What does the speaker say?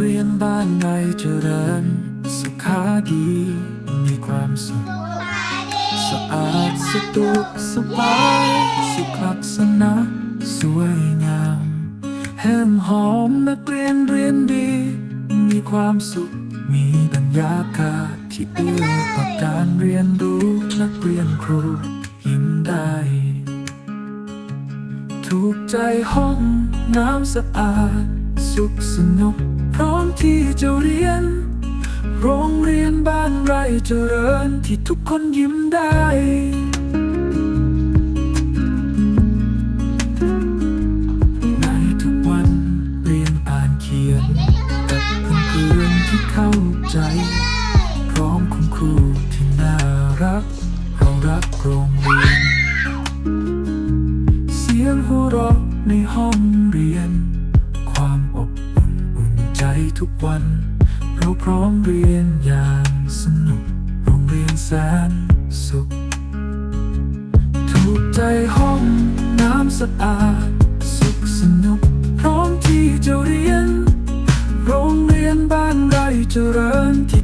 เรียนบ้านในเจริญ สุขาดี มีความสุข สะอาดสะดวกสบาย สุขลักษณะสวยงามแห้มหอมนักเรียนเรียนดี มีความสุข มีบรรยากาศที่เอื้อต่อการเรียนรู้นักเรียนครูยิ้มได้ ถูกใจห้องน้ำสะอาด สุขสนุก พร้อมที่จะเรียน โรงเรียนบ้านไร่เจริญที่ทุกคนยิ้มได้ในทุกวันเรียนอ่านเขียนกับเพื่อนที่เข้าใจ พร้อมคุณครูที่น่ารัก เรารักโรงเรียน เสียงหัวเราะในห้องเรียน ใจทุกวัน เราพร้อมเรียนอย่างสนุก โรงเรียนแสนสุข ถูกใจห้องน้ำสะอาด สุขสนุก พร้อมที่จะเรียน โรงเรียนบ้านไร่เจริญที่